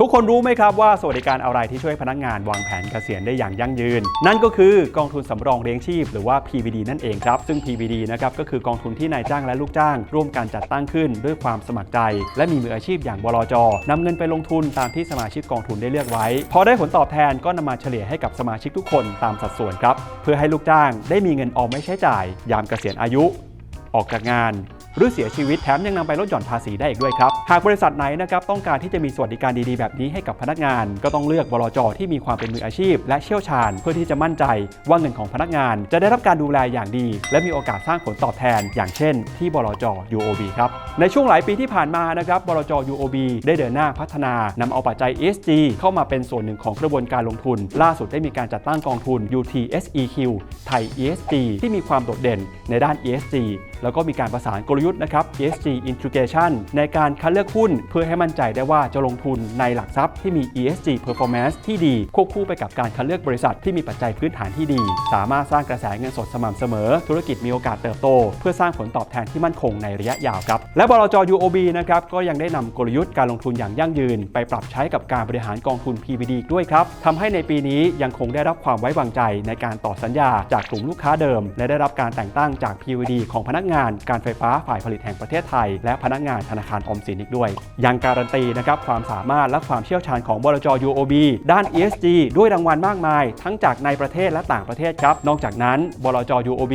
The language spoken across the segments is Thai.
ทุกคนรู้ไหมครับว่าสวัสดิการอะไรที่ช่วยพนักงานวางแผนเกษียณได้อย่างยั่งยืน นั่นก็คือกองทุนสำรองเลี้ยงชีพหรือว่า PVD นั่นเองครับ ซึ่ง PVD นะครับก็คือกองทุนที่นายจ้างและลูกจ้าง ร่วมกันจัดตั้งขึ้นด้วยความสมัครใจ และมีมืออาชีพอย่างบลจนำเงินไปลงทุนตามที่สมาชิกกองทุนได้เลือกไว้ พอได้ผลตอบแทนก็นำมาเฉลี่ยให้กับสมาชิกทุกคนตามสัดส่วนครับเพื่อให้ลูกจ้างได้มีเงินออมไว้ใช้จ่าย ยามเกษียณอายุ ออกจากงาน หรือเสียชีวิตแถมยังนำไปลดหย่อนภาษีได้อีกด้วยครับ หากบริษัทไหนนะครับต้องการที่จะมีสวัสดิการดีๆ แบบนี้ให้กับพนักงาน ก็ต้องเลือกบลจที่มีความเป็นมืออาชีพ และเชี่ยวชาญ เพื่อที่จะมั่นใจว่าเงินของพนักงาน จะได้รับการดูแลอย่างดี และมีโอกาสสร้างผลตอบแทน อย่างเช่น ที่บลจ UOB ครับในช่วงหลายปีที่ผ่านมานะครับบลจ UOB ได้เดินหน้าพัฒนานำเอาปัจจัย ESG เข้ามาเป็นส่วนหนึ่งของกระบวนการลงทุน ล่าสุดได้มีการจัดตั้งกองทุน UTSEQ ไทย ESG ที่มีความโดดเด่นในด้าน ESG แล้วก็มีการประสานกลยุทธ์นะครับ ESG Integration ในการคัดเลือกหุ้น เพื่อให้มั่นใจได้ว่าจะลงทุนในหลักทรัพย์ที่มี ESG Performance ที่ดี ควบคู่ไปกับการคัดเลือกบริษัทที่มีปัจจัยพื้นฐานที่ดี สามารถสร้างกระแสเงินสดสม่ำเสมอ ธุรกิจมีโอกาสเติบโต เพื่อสร้างผลตอบแทนที่มั่นคงในระยะยาวครับ และบลจ UOB นะครับก็ยังได้นำกลยุทธ์การลงทุนอย่างยั่งยืน ไปปรับใช้กับการบริหารกองทุน PVD ด้วยครับทำให้ในปีนี้ยังคงได้รับความไว้วางใจในการต่อสัญญาจากกลุ่มลูกค้าเดิม และได้รับการแต่งตั้งจาก PVD ของพนักงานการไฟฟ้าฝ่ายผลิตแห่งประเทศไทย และพนักงานธนาคารออมสินอีกด้วย ยังการันตีนะครับความสามารถและความเชี่ยวชาญของบลจ UOB ด้าน ESG ด้วยรางวัลมากมาย ทั้งจากในประเทศและต่างประเทศครับ นอกจากนั้นบลจ UOB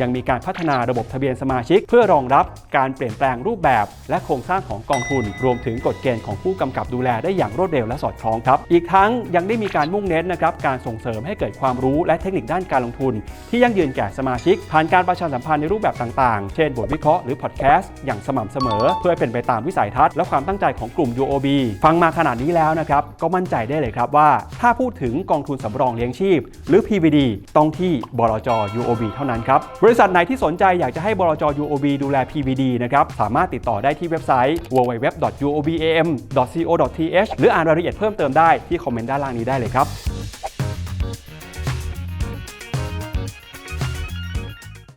ยังมีการพัฒนาระบบทะเบียนสมาชิก เพื่อรองรับการเปลี่ยนแปลงรูปแบบ และโครงสร้างของกองทุน รวมถึงกฎเกณฑ์ของผู้กำกับดูแลได้อย่างรวดเร็วและสอดคล้องครับ อีกทั้งยังได้มีการมุ่งเน้นนะครับการส่งเสริมให้เกิดความรู้และเทคนิคด้านการลงทุน ที่ยั่งยืนแก่สมาชิกผ่านการประชาสัมพันธ์ในรูปแบบต่างๆ เช่นบทวิเคราะห์หรือพอดแคสต์อย่างสม่ำเสมอ เพื่อเป็นไปตามวิสัยทัศน์และความตั้งใจของกลุ่ม UOB ฟังมาขนาดนี้แล้วนะครับ ก็มั่นใจได้เลยครับว่า ถ้าพูดถึงกองทุนสำรองเลี้ยงชีพ หรือ PVD ต้องที่บลจ UOB เท่านั้นครับ บริษัทไหนที่สนใจอยากจะให้บลจ UOB ดูแล PVD นะครับสามารถติดต่อได้ที่เว็บไซต์ www.uobam.co.th หรืออ่านรายละเอียดเพิ่มเติมได้ที่คอมเมนต์ด้านล่างนี้ได้เลยครับ